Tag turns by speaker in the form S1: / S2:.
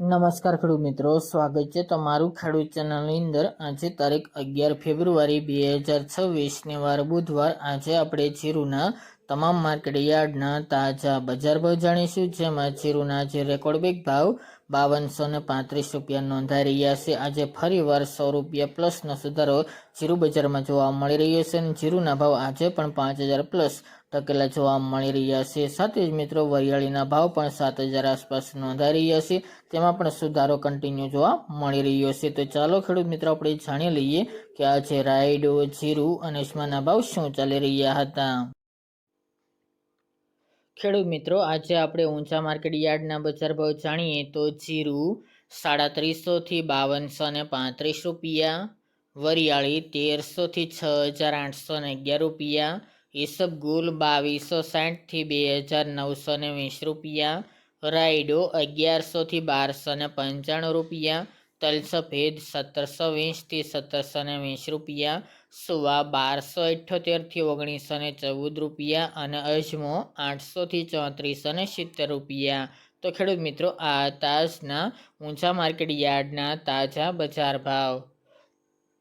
S1: નમસ્કાર ખેડૂત મિત્રો, સ્વાગત છે તમારું ખેડૂત ચેનલની અંદર. આજે તારીખ અગિયાર ફેબ્રુઆરી બે હજાર છવ્વીસને વાર બુધવાર. આજે આપણે જીરુના તમામ માર્કેટ યાર્ડના તાજા બજાર ભાવ જાણીશું, જેમાં જીરુના આજે રેકોર્ડ બેક ભાવ બાવનસો ને પાંત્રીસ રૂપિયા નોંધાઈ રહ્યા છે. આજે ફરીવાર સો રૂપિયા પ્લસનો સુધારો જીરુ બજારમાં જોવા મળી રહ્યો છે અને જીરુના ભાવ આજે પણ પાંચ હજાર પ્લસ ટકેલા જોવા મળી રહ્યા છે. સાથે જ મિત્રો, વરિયાળીના ભાવ પણ સાત હજાર આસપાસ નોંધાઈ રહ્યા છે. તેમાં પણ સુધારો કન્ટિન્યુ જોવા મળી રહ્યો છે. તો ચાલો ખેડૂત મિત્રો, આપણે જાણી લઈએ કે આજે રાયડો જીરું અને ઉષ્માના ભાવ શું ચાલી રહ્યા હતા. ખેડૂત મિત્રો, આજે આપણે ઊંચા માર્કેટ યાર્ડના બજાર ભાવ જાણીએ તો જીરું સાડત્રીસોથી બાવનસો ને પાંત્રીસ રૂપિયા, વરિયાળી તેરસોથી છ હજાર આઠસો ને અગિયાર રૂપિયા ઈસબગુલ બાવીસો સાઠથી બે હજાર નવસો ને વીસ રૂપિયા, રાયડો અગિયારસોથી બારસો ને પંચાણું રૂપિયા તલ ભેદ સત્તરસો વીસથી સત્તરસો ને વીસ રૂપિયા, સુવા બારસો અઠ્યોતેરથી ઓગણીસો ને ચૌદ રૂપિયા અને અજમો આઠસોથી ચોત્રીસો ને સિત્તેર રૂપિયા. તો ખેડૂત મિત્રો, આ તાજના ઊંચા માર્કેટ યાર્ડના તાજા બજાર ભાવ.